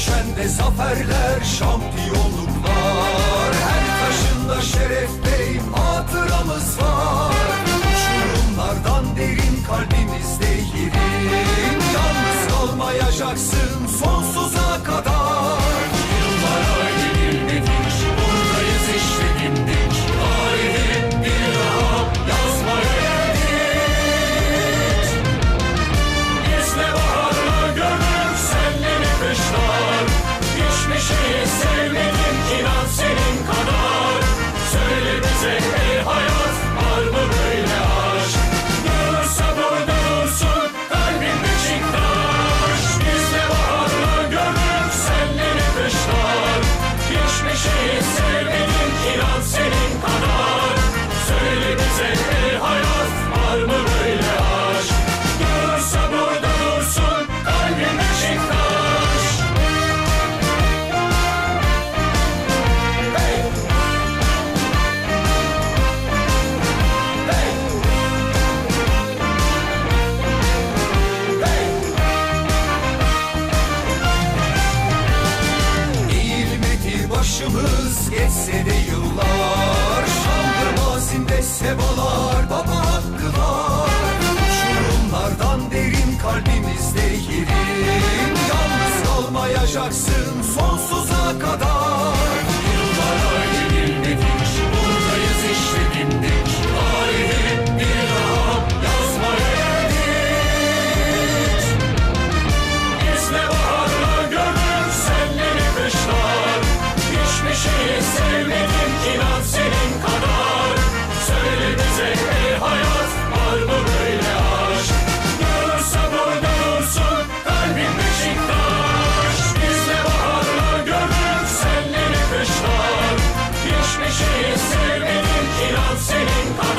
düşende zaferler, şampiyonluklar. Her taşında şeref bey hatıramız var. Uçurumlardan derin kalbimizde yerin Yalnız kalmayacaksın son zehri hayat var mı böyle burada dursun kalbim Beşiktaş. Hey! Hey! Hey! İlmedi başımız geçse de yıllar Sonsuza kadar. singing.